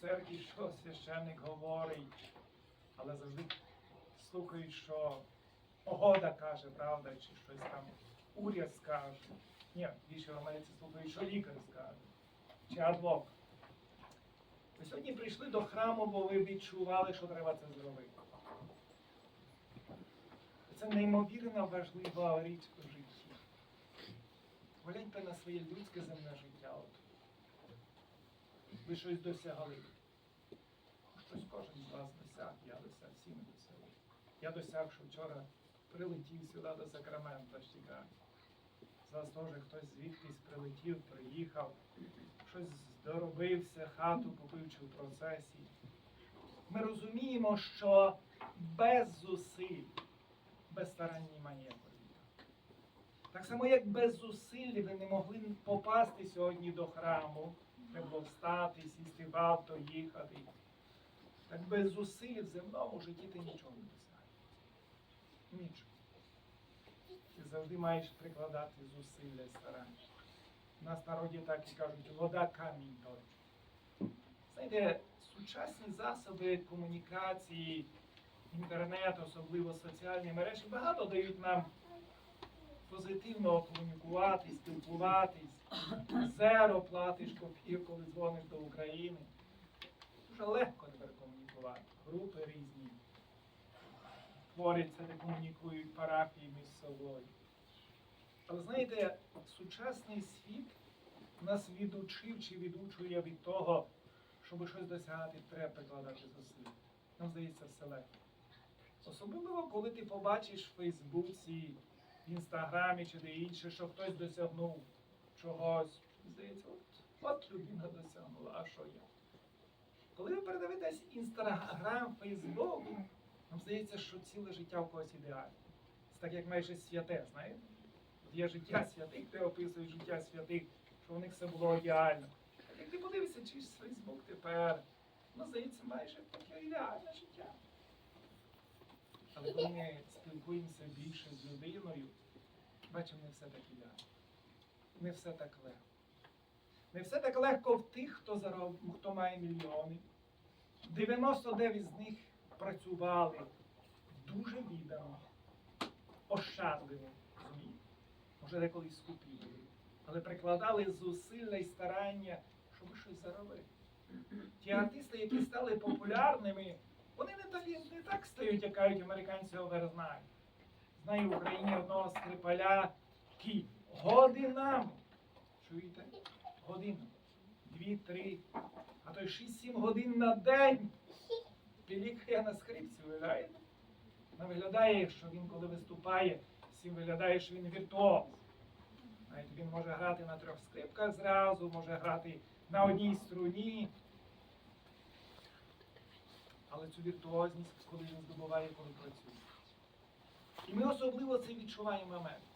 церкві, що священник говорить, але завжди слухають, що погода каже, правда, чи щось там уряд скаже. Ні, більше в Америці слухають, що лікар скаже, чи адвокат. Ви сьогодні прийшли до храму, бо ви відчували, що треба це зробити. Це неймовірно важлива річ у житті. Погляньте на своє людське земне життя. Ви щось досягли. Щось кожен з вас досяг, я досяг, всі ми досягли. Я досяг, що вчора прилетів сюди до Сакрамента з Чикаго. З теж хтось звідкись прилетів, приїхав, щось доробився, хату купив чи в процесі. Ми розуміємо, що без зусиль, без старань немає ніякого. Так само, як без зусиль ви не могли попасти сьогодні до храму, треба було встати, сісти в авто, їхати. Так без зусиль в земному житті ти нічого не досягаєш. Нічого. Ти завжди маєш прикладати зусилля і старання. У нас народі так і кажуть, вода камінь точить. Знаєте, сучасні засоби комунікації, інтернет, особливо соціальні мережі, багато дають нам позитивно комунікувати, спілкуватись. Зеро платиш копійку, коли дзвониш до України. Дуже легко тепер комунікувати. Групи різні. Творяться, де комунікують парафії між собою. Але знаєте, сучасний світ нас відучив чи відучує від того, щоб щось досягати, треба прикладати зусиль. Нам здається, все легко. Особливо, коли ти побачиш в Фейсбуці, в Інстаграмі чи де інше, що хтось досягнув чогось. Здається, от, от людина досягнула, а що я? Коли ви передивитесь Інстаграм, Фейсбук, нам здається, що ціле життя в когось ідеальне. Це так як майже святе, знаєте? От є життя святих, де описують життя святих, що у них все було ідеально. Так як ти подивишся, чи Фейсбук тепер, ну, здається, майже таке ідеальне життя. Але коли ми спілкуємося більше з людиною, бачимо, не все так ідеально. Не все так легко. Не все так легко в тих, хто зароб... хто має мільйони. 99 з них працювали дуже віддано, ощадливо, розумієте? Може, деколи й скупі були. Але прикладали зусилля і старання, щоб щось заробити. Ті артисти, які стали популярними, вони не не так стають, як кажуть американці овернайт. Знаю в Україні одного скрипаля, який годинами. Чуєте? Годину. Дві, три, а то й шість-сім годин на день. Пілікає на скрипці, виглядаєте? Вона виглядає, що він, коли виступає, всім виглядає, що він віртуоз. Знаєте, він може грати на трьох скрипках зразу, може грати на одній струні. Але цю віртуозність, коли він здобуває, коли працює. І ми особливо це відчуваємо в Америці.